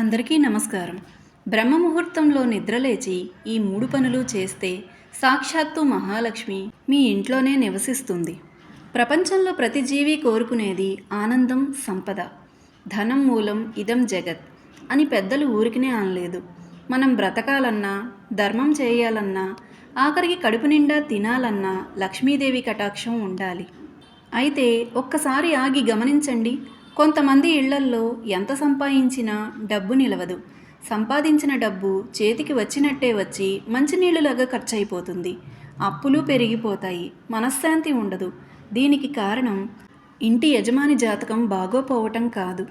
అందరికీ నమస్కారం. బ్రహ్మ ముహూర్తంలో నిద్రలేచి ఈ మూడు పనులు చేస్తే సాక్షాత్తు మహాలక్ష్మి మీ ఇంట్లోనే నివసిస్తుంది. ప్రపంచంలో ప్రతి జీవి కోరుకునేది ఆనందం సంపద. ధనం మూలం ఇదం జగత్ అని పెద్దలు ఊరికినే అనలేదు. మనం బ్రతకాలన్నా ధర్మం చేయాలన్నా ఆఖరికి కడుపు నిండా తినాలన్నా లక్ష్మీదేవి కటాక్షం ఉండాలి. అయితే ఒక్కసారి ఆగి గమనించండి కొంతమంది ఇళ్ళల్లో ఎంత సంపాదించినా డబ్బు నిలవదు. సంపాదించిన డబ్బు చేతికి వచ్చినట్టే వచ్చి మంచినీళ్ళలాగా ఖర్చయిపోతుంది. అప్పులు పెరిగిపోతాయి. మనశ్శాంతి ఉండదు. దీనికి కారణం ఇంటి యజమాని జాతకం బాగోపోవటం కాదు.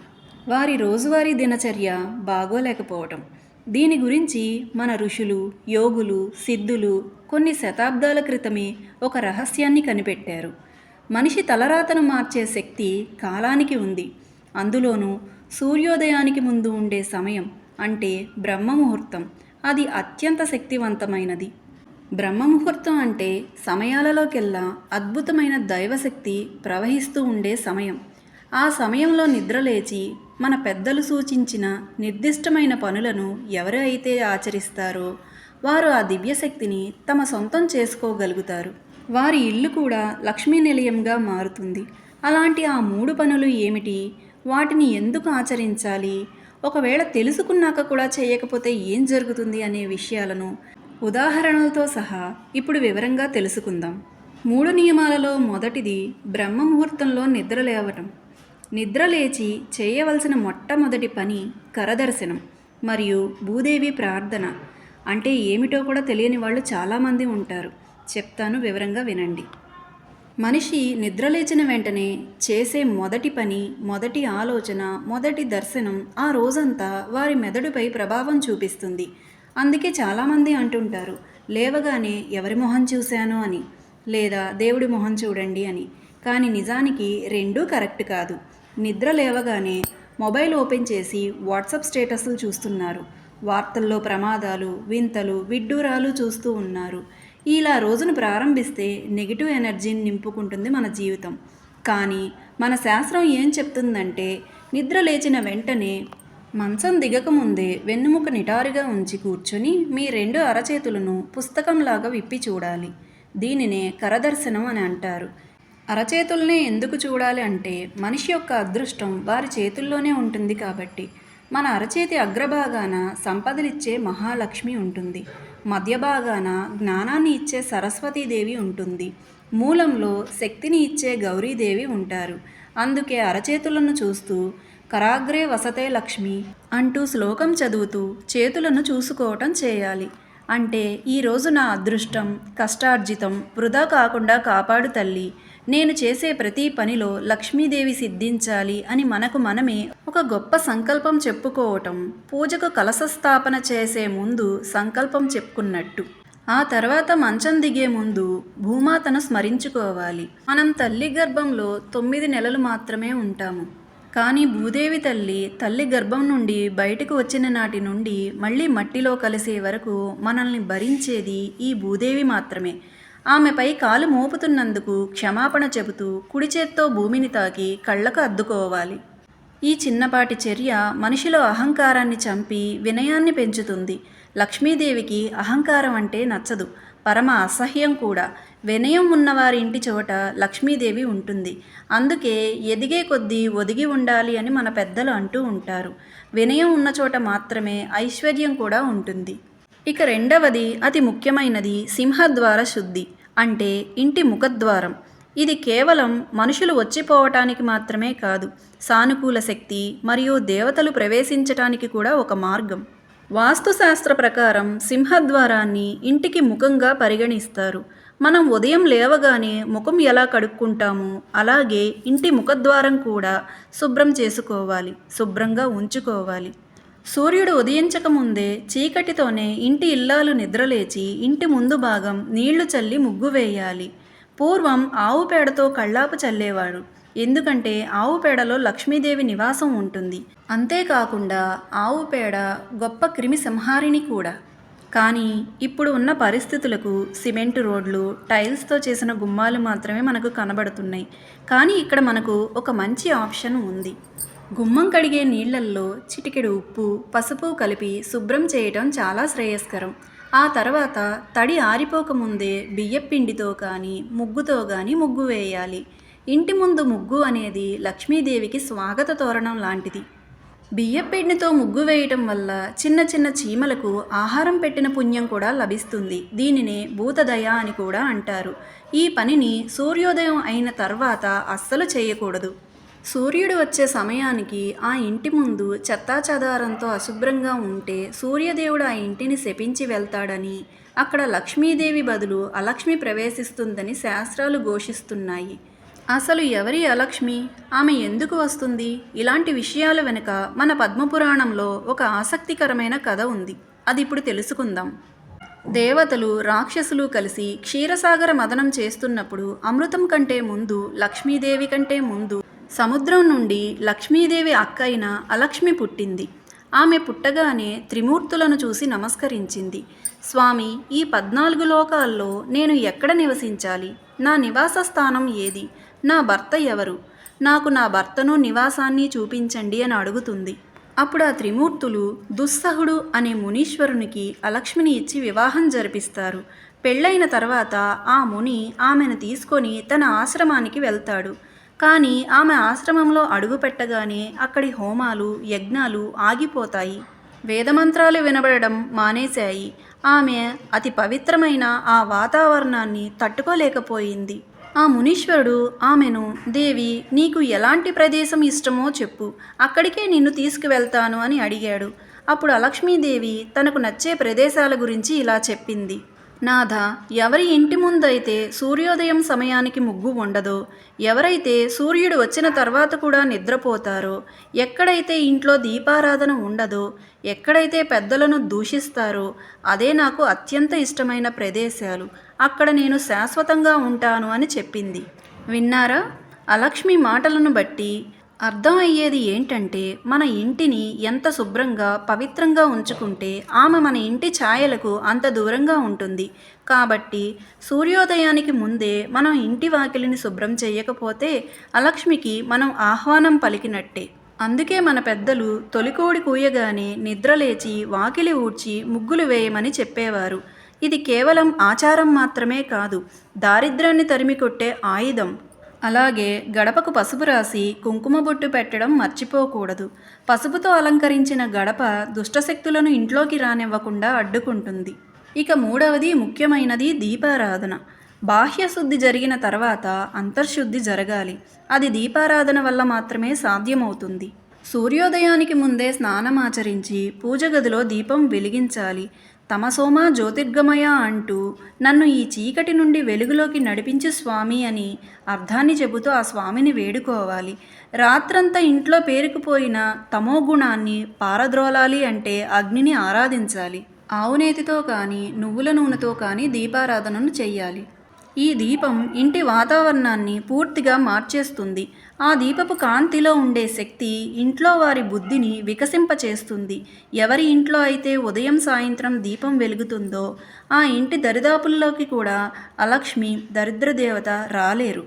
వారి రోజువారీ దినచర్య బాగోలేకపోవటం. దీని గురించి మన ఋషులు యోగులు సిద్ధులు కొన్ని శతాబ్దాల క్రితమే ఒక రహస్యాన్ని కనిపెట్టారు. మనిషి తలరాతను మార్చే శక్తి కాలానికి ఉంది. అందులోనూ సూర్యోదయానికి ముందు ఉండే సమయం అంటే బ్రహ్మ ముహూర్తం అది అత్యంత శక్తివంతమైనది. బ్రహ్మ ముహూర్తం అంటే సమయాలలోకెల్లా అద్భుతమైన దైవశక్తి ప్రవహిస్తూ ఉండే సమయం. ఆ సమయంలో నిద్రలేచి మన పెద్దలు సూచించిన నిర్దిష్టమైన పనులను ఎవరు అయితే ఆచరిస్తారో వారు ఆ దివ్యశక్తిని తమ సొంతం చేసుకోగలుగుతారు. వారి ఇల్లు కూడా లక్ష్మీ నిలయంగా మారుతుంది. అలాంటి ఆ మూడు పనులు ఏమిటి? వాటిని ఎందుకు ఆచరించాలి? ఒకవేళ తెలుసుకున్నాక కూడా చేయకపోతే ఏం జరుగుతుంది అనే విషయాలను ఉదాహరణలతో సహా ఇప్పుడు వివరంగా తెలుసుకుందాం. మూడు నియమాలలో మొదటిది బ్రహ్మ ముహూర్తంలో నిద్ర లేవటం. నిద్ర లేచి చేయవలసిన మొట్టమొదటి పని కరదర్శనం మరియు భూదేవి ప్రార్థన. అంటే ఏమిటో కూడా తెలియని వాళ్ళు చాలామంది ఉంటారు. చెప్తాను వివరంగా వినండి. మనిషి నిద్రలేచిన వెంటనే చేసే మొదటి పని మొదటి ఆలోచన మొదటి దర్శనం ఆ రోజంతా వారి మెదడుపై ప్రభావం చూపిస్తుంది. అందుకే చాలామంది అంటుంటారు లేవగానే ఎవరి మొహం చూశాను అని? లేదా దేవుడి మొహం చూడండి అని? కానీ నిజానికి రెండూ కరెక్ట్ కాదు. నిద్ర లేవగానే మొబైల్ ఓపెన్ చేసి వాట్సప్ స్టేటస్లు చూస్తున్నారు. వార్తల్లో ప్రమాదాలు వింతలు విడ్డూరాలు చూస్తూ ఉన్నారు. ఇలా రోజును ప్రారంభిస్తే నెగిటివ్ ఎనర్జీని నింపుకుంటుంది మన జీవితం. కానీ మన శాస్త్రం ఏం చెప్తుందంటే నిద్ర లేచిన వెంటనే మంచం దిగకముందే వెన్నుముక నిటారుగా ఉంచి కూర్చొని మీ రెండు అరచేతులను పుస్తకంలాగా విప్పి చూడాలి. దీనినే కరదర్శనం అని అంటారు. అరచేతుల్నే ఎందుకు చూడాలి అంటే మనిషి యొక్క అదృష్టం వారి చేతుల్లోనే ఉంటుంది కాబట్టి. మన అరచేతి అగ్రభాగాన సంపదలిచ్చే మహాలక్ష్మి ఉంటుంది. మధ్య భాగాన జ్ఞానాన్ని ఇచ్చే సరస్వతీదేవి ఉంటుంది. మూలంలో శక్తిని ఇచ్చే గౌరీదేవి ఉంటారు. అందుకే అరచేతులను చూస్తూ కరాగ్రే వసతే లక్ష్మి అంటూ శ్లోకం చదువుతూ చేతులను చూసుకోవటం చేయాలి. అంటే ఈరోజు నా అదృష్టం కష్టార్జితం వృధా కాకుండా కాపాడు తల్లి నేను చేసే ప్రతి పనిలో లక్ష్మీదేవి సిద్ధించాలి అని మనకు మనమే ఒక గొప్ప సంకల్పం చెప్పుకోవటం పూజకు కలశ స్థాపన చేసే ముందు సంకల్పం చెప్పుకున్నట్టు. ఆ తర్వాత మంచం దిగే ముందు భూమాతను స్మరించుకోవాలి. మనం తల్లి గర్భంలో తొమ్మిది నెలలు మాత్రమే ఉంటాము. కానీ భూదేవి తల్లి తల్లి గర్భం నుండి బయటకు వచ్చిన నాటి నుండి మళ్ళీ మట్టిలో కలిసే వరకు మనల్ని భరించేది ఈ భూదేవి మాత్రమే. ఆమెపై కాలు మోపుతున్నందుకు క్షమాపణ చెబుతూ కుడి చేత్తో భూమిని తాకి కళ్ళకు అద్దుకోవాలి. ఈ చిన్నపాటి చర్య మనిషిలో అహంకారాన్ని చంపి వినయాన్ని పెంచుతుంది. లక్ష్మీదేవికి అహంకారం అంటే నచ్చదు. పరమ అసహ్యం కూడా. వినయం ఉన్నవారి ఇంటి చోట లక్ష్మీదేవి ఉంటుంది. అందుకే ఎదిగే కొద్దీ ఒదిగి ఉండాలి అని మన పెద్దలు అంటూ ఉంటారు. వినయం ఉన్న చోట మాత్రమే ఐశ్వర్యం కూడా ఉంటుంది. ఇక రెండవది అతి ముఖ్యమైనది సింహద్వార శుద్ధి. అంటే ఇంటి ముఖద్వారం. ఇది కేవలం మనుషులు వచ్చిపోవటానికి మాత్రమే కాదు సానుకూల శక్తి మరియు దేవతలు ప్రవేశించటానికి కూడా ఒక మార్గం. వాస్తుశాస్త్ర ప్రకారం సింహద్వారాన్ని ఇంటికి ముఖంగా పరిగణిస్తారు. మనం ఉదయం లేవగానే ముఖం ఎలా కడుక్కుంటామో అలాగే ఇంటి ముఖద్వారం కూడా శుభ్రం చేసుకోవాలి శుభ్రంగా ఉంచుకోవాలి. సూర్యుడు ఉదయించకముందే చీకటితోనే ఇంటి ఇల్లాలు నిద్రలేచి ఇంటి ముందు భాగం నీళ్ళు చల్లి ముగ్గు వేయాలి. పూర్వం ఆవు పేడతో కళ్ళాపు చల్లేవాడు. ఎందుకంటే ఆవు పేడలో లక్ష్మీదేవి నివాసం ఉంటుంది. అంతేకాకుండా ఆవు పేడ గొప్ప క్రిమి సంహారిణి కూడా. కానీ ఇప్పుడు ఉన్న పరిస్థితులకు సిమెంట్ రోడ్లు టైల్స్తో చేసిన గుమ్మాలు మాత్రమే మనకు కనబడుతున్నాయి. కానీ ఇక్కడ మనకు ఒక మంచి ఆప్షన్ ఉంది. గుమ్మం కడిగే నీళ్ళల్లో చిటికెడు ఉప్పు పసుపు కలిపి శుభ్రం చేయటం చాలా శ్రేయస్కరం. ఆ తర్వాత తడి ఆరిపోకముందే బియ్యపిండితో కానీ ముగ్గుతో కానీ ముగ్గు వేయాలి. ఇంటి ముందు ముగ్గు అనేది లక్ష్మీదేవికి స్వాగత తోరణం లాంటిది. బియ్యపిండితో ముగ్గు వేయటం వల్ల చిన్న చిన్న చీమలకు ఆహారం పెట్టిన పుణ్యం కూడా లభిస్తుంది. దీనినే భూతదయ అని కూడా అంటారు. ఈ పనిని సూర్యోదయం అయిన తర్వాత అస్సలు చేయకూడదు. సూర్యుడు వచ్చే సమయానికి ఆ ఇంటి ముందు చెత్తాచెదారంతో అశుభ్రంగా ఉంటే సూర్యదేవుడు ఆ ఇంటిని శపించి వెళ్తాడని అక్కడ లక్ష్మీదేవి బదులు అలక్ష్మి ప్రవేశిస్తుందని శాస్త్రాలు ఘోషిస్తున్నాయి. అసలు ఎవరి అలక్ష్మి? ఆమె ఎందుకు వస్తుంది? ఇలాంటి విషయాల వెనుక మన పద్మపురాణంలో ఒక ఆసక్తికరమైన కథ ఉంది. అది ఇప్పుడు తెలుసుకుందాం. దేవతలు రాక్షసులు కలిసి క్షీరసాగర మదనం చేస్తున్నప్పుడు అమృతం కంటే ముందు లక్ష్మీదేవి కంటే ముందు సముద్రం నుండి లక్ష్మీదేవి అక్క అయిన అలక్ష్మి పుట్టింది. ఆమె పుట్టగానే త్రిమూర్తులను చూసి నమస్కరించింది. స్వామి ఈ పద్నాలుగు లోకాల్లో నేను ఎక్కడ నివసించాలి? నా నివాస స్థానం ఏది? నా భర్త ఎవరు? నాకు నా భర్తను నివాసాన్ని చూపించండి అని అడుగుతుంది. అప్పుడు ఆ త్రిమూర్తులు దుస్సహుడు అనే మునీశ్వరునికి అలక్ష్మిని ఇచ్చి వివాహం జరిపిస్తారు. పెళ్ళైన తర్వాత ఆ ముని ఆమెను తీసుకొని తన ఆశ్రమానికి వెళ్తాడు. కానీ ఆమె ఆశ్రమంలో అడుగు పెట్టగానే అక్కడి హోమాలు యజ్ఞాలు ఆగిపోతాయి. వేదమంత్రాలు వినబడడం మానేశాయి. ఆమె అతి పవిత్రమైన ఆ వాతావరణాన్ని తట్టుకోలేకపోయింది. ఆ మునీశ్వరుడు ఆమెను దేవి నీకు ఎలాంటి ప్రదేశం ఇష్టమో చెప్పు. అక్కడికే నిన్ను తీసుకువెళ్తాను అని అడిగాడు. అప్పుడు అలక్ష్మీదేవి తనకు నచ్చే ప్రదేశాల గురించి ఇలా చెప్పింది. నాథ ఎవరి ఇంటి ముందైతే సూర్యోదయం సమయానికి ముగ్గు ఉండదో ఎవరైతే సూర్యుడు వచ్చిన తర్వాత కూడా నిద్రపోతారో ఎక్కడైతే ఇంట్లో దీపారాధన ఉండదో ఎక్కడైతే పెద్దలను దూషిస్తారో అదే నాకు అత్యంత ఇష్టమైన ప్రదేశాలు. అక్కడ నేను శాశ్వతంగా ఉంటాను అని చెప్పింది. విన్నారా? అలక్ష్మి మాటలను బట్టి అర్థం అయ్యేది ఏంటంటే మన ఇంటిని ఎంత శుభ్రంగా పవిత్రంగా ఉంచుకుంటే ఆమె మన ఇంటి ఛాయలకు అంత దూరంగా ఉంటుంది. కాబట్టి సూర్యోదయానికి ముందే మనం ఇంటి వాకిలిని శుభ్రం చేయకపోతే అలక్ష్మికి మనం ఆహ్వానం పలికినట్టే. అందుకే మన పెద్దలు తొలికోడి కూయగానే నిద్రలేచి వాకిలి ఊడ్చి ముగ్గులు వేయమని చెప్పేవారు. ఇది కేవలం ఆచారం మాత్రమే కాదు దారిద్ర్యాన్ని తరిమికొట్టే ఆయుధం. అలాగే గడపకు పసుపు రాసి కుంకుమ బొట్టు పెట్టడం మర్చిపోకూడదు. పసుపుతో అలంకరించిన గడప దుష్టశక్తులను ఇంట్లోకి రానివ్వకుండా అడ్డుకుంటుంది. ఇక మూడవది ముఖ్యమైనది దీపారాధన. బాహ్య శుద్ధి జరిగిన తర్వాత అంతర్శుద్ధి జరగాలి. అది దీపారాధన వల్ల మాత్రమే సాధ్యమవుతుంది. సూర్యోదయానికి ముందే స్నానమాచరించి పూజ గదిలో దీపం వెలిగించాలి. తమసోమా జ్యోతిర్గమయ అంటూ నన్ను ఈ చీకటి నుండి వెలుగులోకి నడిపించు స్వామి అని అర్థాన్ని చెబుతూ ఆ స్వామిని వేడుకోవాలి. రాత్రంతా ఇంట్లో పేరుకుపోయిన తమో గుణాన్ని పారద్రోలాలి అంటే అగ్నిని ఆరాధించాలి. ఆవునేతితో కానీ నువ్వుల నూనెతో కానీ దీపారాధనను చెయ్యాలి. ఈ దీపం ఇంటి వాతావరణాన్ని పూర్తిగా మార్చేస్తుంది. ఆ దీపపు కాంతిలో ఉండే శక్తి ఇంట్లో వారి బుద్ధిని వికసింపచేస్తుంది. ఎవరి ఇంట్లో అయితే ఉదయం సాయంత్రం దీపం వెలుగుతుందో ఆ ఇంటి దరిదాపుల్లోకి కూడా అలక్ష్మి దరిద్రదేవత రాలేరు.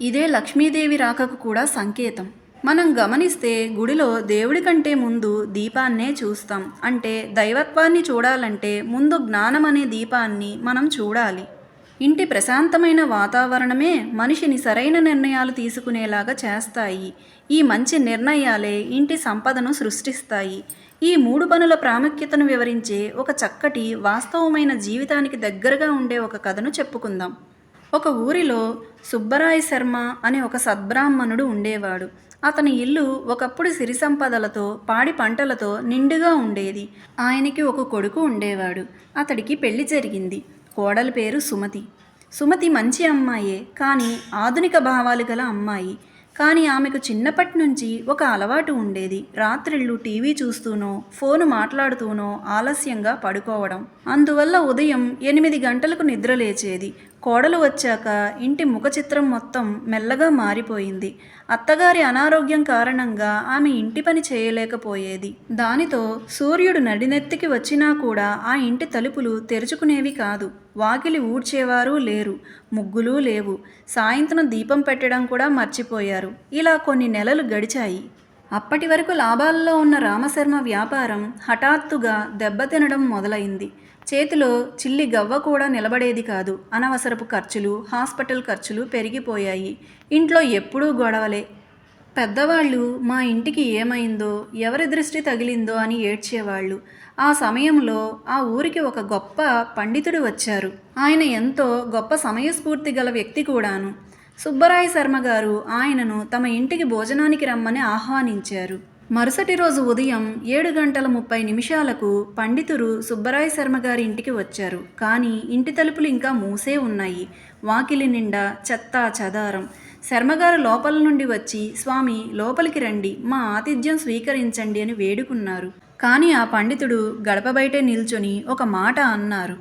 ఇదే లక్ష్మీదేవి రాకకు కూడా సంకేతం. మనం గమనిస్తే గుడిలో దేవుడి కంటే ముందు దీపాన్నే చూస్తాం. అంటే దైవత్వాన్ని చూడాలంటే ముందు జ్ఞానం అనే దీపాన్ని మనం చూడాలి. ఇంటి ప్రశాంతమైన వాతావరణమే మనిషిని సరైన నిర్ణయాలు తీసుకునేలాగా చేస్తాయి. ఈ మంచి నిర్ణయాలే ఇంటి సంపదను సృష్టిస్తాయి. ఈ మూడు పనుల ప్రాముఖ్యతను వివరించే ఒక చక్కటి వాస్తవమైన జీవితానికి దగ్గరగా ఉండే ఒక కథను చెప్పుకుందాం. ఒక ఊరిలో సుబ్బరాయ శర్మ అనే ఒక సద్బ్రాహ్మణుడు ఉండేవాడు. అతని ఇల్లు ఒకప్పుడు సిరి సంపదలతో పాడి పంటలతో నిండుగా ఉండేది. ఆయనకి ఒక కొడుకు ఉండేవాడు. అతడికి పెళ్ళి జరిగింది. కోడలి పేరు సుమతి. సుమతి మంచి అమ్మాయే కానీ ఆధునిక భావాలు గల అమ్మాయి. కానీ ఆమెకు చిన్నప్పటి నుంచి ఒక అలవాటు ఉండేది. రాత్రిళ్ళు టీవీ చూస్తూనో ఫోను మాట్లాడుతూనో ఆలస్యంగా పడుకోవడం. అందువల్ల ఉదయం ఎనిమిది గంటలకు నిద్ర లేచేది. కోడలు వచ్చాక ఇంటి ముఖ చిత్రం మొత్తం మెల్లగా మారిపోయింది. అత్తగారి అనారోగ్యం కారణంగా ఆమె ఇంటి పని చేయలేకపోయేది. దానితో సూర్యుడు నడినెత్తికి వచ్చినా కూడా ఆ ఇంటి తలుపులు తెరుచుకునేవి కాదు. వాకిలి ఊడ్చేవారు లేరు. ముగ్గులు లేవు. సాయంత్రం దీపం పెట్టడం కూడా మర్చిపోయారు. ఇలా కొన్ని నెలలు గడిచాయి. అప్పటి వరకు లాభాల్లో ఉన్న రామశర్మ వ్యాపారం హఠాత్తుగా దెబ్బతినడం మొదలైంది. చేతిలో చిల్లి గవ్వ కూడా నిలబడేది కాదు. అనవసరపు ఖర్చులు హాస్పిటల్ ఖర్చులు పెరిగిపోయాయి. ఇంట్లో ఎప్పుడూ గొడవలే. పెద్దవాళ్ళు మా ఇంటికి ఏమైందో ఎవరి దృష్టి తగిలిందో అని ఏడ్చేవాళ్ళు. ఆ సమయంలో ఆ ఊరికి ఒక గొప్ప పండితుడు వచ్చారు. ఆయన ఎంతో గొప్ప సమయస్ఫూర్తి గల వ్యక్తి కూడాను. సుబ్బరాయ శర్మ గారు ఆయనను తమ ఇంటికి భోజనానికి రమ్మని ఆహ్వానించారు. మరుసటి రోజు ఉదయం ఏడు గంటల ముప్పై నిమిషాలకు పండితురు సుబ్బరాయ శర్మ గారి ఇంటికి వచ్చారు. కానీ ఇంటి తలుపులు ఇంకా మూసే ఉన్నాయి. వాకిలి నిండా చెత్త చదారం. శర్మగారు లోపల నుండి వచ్చి స్వామి లోపలికి రండి. మా ఆతిథ్యం స్వీకరించండి అని వేడుకున్నారు. కానీ ఆ పండితుడు గడప బయటే నిల్చొని ఒక మాట అన్నారు.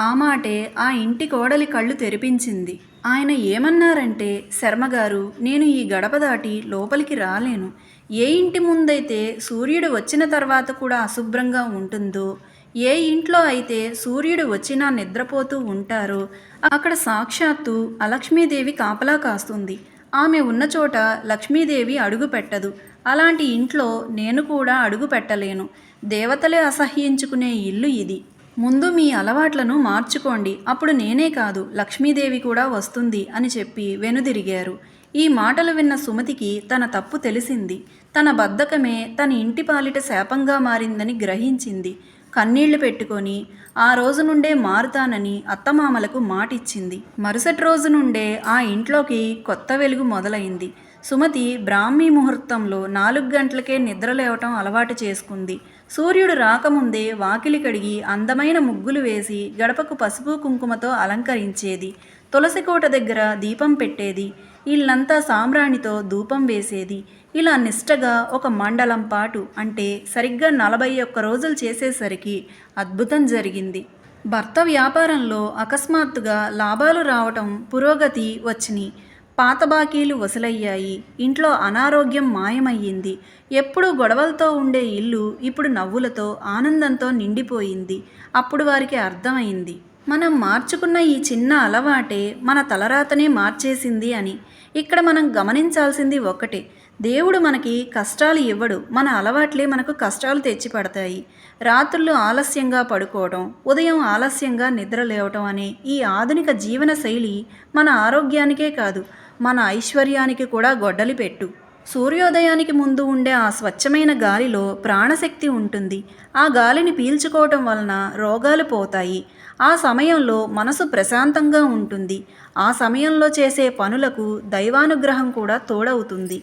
ఆ మాటే ఆ ఇంటి కోడలి కళ్ళు తెరిపించింది. ఆయన ఏమన్నారంటే శర్మగారు నేను ఈ గడప దాటి లోపలికి రాలేను. ఏ ఇంటి ముందైతే సూర్యుడు వచ్చిన తర్వాత కూడా అశుభ్రంగా ఉంటుందో ఏ ఇంట్లో అయితే సూర్యుడు వచ్చినా నిద్రపోతూ ఉంటారో అక్కడ సాక్షాత్తు అలక్ష్మీదేవి కాపలా కాస్తుంది. ఆమె ఉన్న చోట లక్ష్మీదేవి అడుగు పెట్టదు. అలాంటి ఇంట్లో నేను కూడా అడుగు పెట్టలేను. దేవతలే అసహ్యించుకునే ఇల్లు ఇది. ముందు మీ అలవాట్లను మార్చుకోండి. అప్పుడు నేనే కాదు లక్ష్మీదేవి కూడా వస్తుంది అని చెప్పి వెనుదిరిగారు. ఈ మాటలు విన్న సుమతికి తన తప్పు తెలిసింది. తన బద్ధకమే తన ఇంటి పాలిట శాపంగా మారిందని గ్రహించింది. కన్నీళ్ళు పెట్టుకొని ఆ రోజు నుండే మారుతానని అత్తమామలకు మాటిచ్చింది. మరుసటి రోజు నుండే ఆ ఇంట్లోకి కొత్త వెలుగు మొదలైంది. సుమతి బ్రాహ్మీ ముహూర్తంలో నాలుగు గంటలకే నిద్రలేవటం అలవాటు చేసుకుంది. సూర్యుడు రాకముందే వాకిలి కడిగి అందమైన ముగ్గులు వేసి గడపకు పసుపు కుంకుమతో అలంకరించేది. తులసి కోట దగ్గర దీపం పెట్టేది. వీళ్ళంతా సాంబ్రాణితో ధూపం వేసేది. ఇలా నిష్టగా ఒక మండలం పాటు అంటే సరిగ్గా నలభై ఒక్క రోజులు చేసేసరికి అద్భుతం జరిగింది. భర్త వ్యాపారంలో అకస్మాత్తుగా లాభాలు రావటం పురోగతి వచ్చినాయి పాత బాకీలు వసూలయ్యాయి. ఇంట్లో అనారోగ్యం మాయమయ్యింది. ఎప్పుడూ గొడవలతో ఉండే ఇల్లు ఇప్పుడు నవ్వులతో ఆనందంతో నిండిపోయింది. అప్పుడు వారికి అర్థమైంది. మనం మార్చుకున్న ఈ చిన్న అలవాటే మన తలరాతనే మార్చేసింది అని. ఇక్కడ మనం గమనించాల్సింది ఒక్కటే. దేవుడు మనకి కష్టాలు ఇవ్వడు. మన అలవాట్లే మనకు కష్టాలు తెచ్చి పడతాయి రాత్రులు ఆలస్యంగా పడుకోవడం ఉదయం ఆలస్యంగా నిద్ర లేవటం అనే ఈ ఆధునిక జీవన శైలి మన ఆరోగ్యానికే కాదు మన ఐశ్వర్యానికి కూడా గొడ్డలి పెట్టు. సూర్యోదయానికి ముందు ఉండే ఆ స్వచ్ఛమైన గాలిలో ప్రాణశక్తి ఉంటుంది. ఆ గాలిని పీల్చుకోవటం వలన రోగాలు పోతాయి. ఆ సమయంలో మనసు ప్రశాంతంగా ఉంటుంది. ఆ సమయంలో చేసే పనులకు దైవానుగ్రహం కూడా తోడవుతుంది.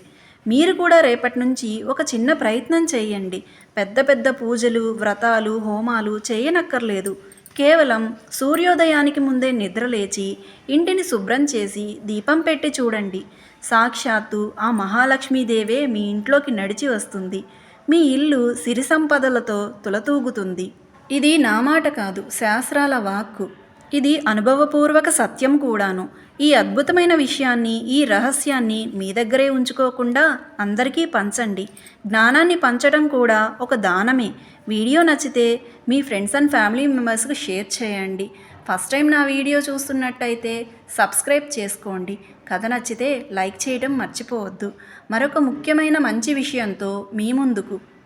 మీరు కూడా రేపటి నుంచి ఒక చిన్న ప్రయత్నం చేయండి. పెద్ద పెద్ద పూజలు వ్రతాలు హోమాలు చేయనక్కర్లేదు. కేవలం సూర్యోదయానికి ముందే నిద్రలేచి ఇంటిని శుభ్రం చేసి దీపం పెట్టి చూడండి. సాక్షాత్తు ఆ మహాలక్ష్మీదేవే మీ ఇంట్లోకి నడిచి వస్తుంది. మీ ఇల్లు సిరి సంపదలతో తులతూగుతుంది. ఇది నా మాట కాదు శాస్త్రాల వాక్కు. ఇది అనుభవపూర్వక సత్యం కూడాను. ఈ అద్భుతమైన విషయాన్ని ఈ రహస్యాన్ని మీ దగ్గరే ఉంచుకోకుండా అందరికీ పంచండి. జ్ఞానాన్ని పంచడం కూడా ఒక దానమే. వీడియో నచ్చితే మీ ఫ్రెండ్స్ అండ్ ఫ్యామిలీ మెంబర్స్కి షేర్ చేయండి. ఫస్ట్ టైం నా వీడియో చూస్తున్నట్టయితే సబ్స్క్రైబ్ చేసుకోండి. కథ నచ్చితే లైక్ చేయడం మర్చిపోవద్దు. మరొక ముఖ్యమైన మంచి విషయంతో మీ ముందుకు.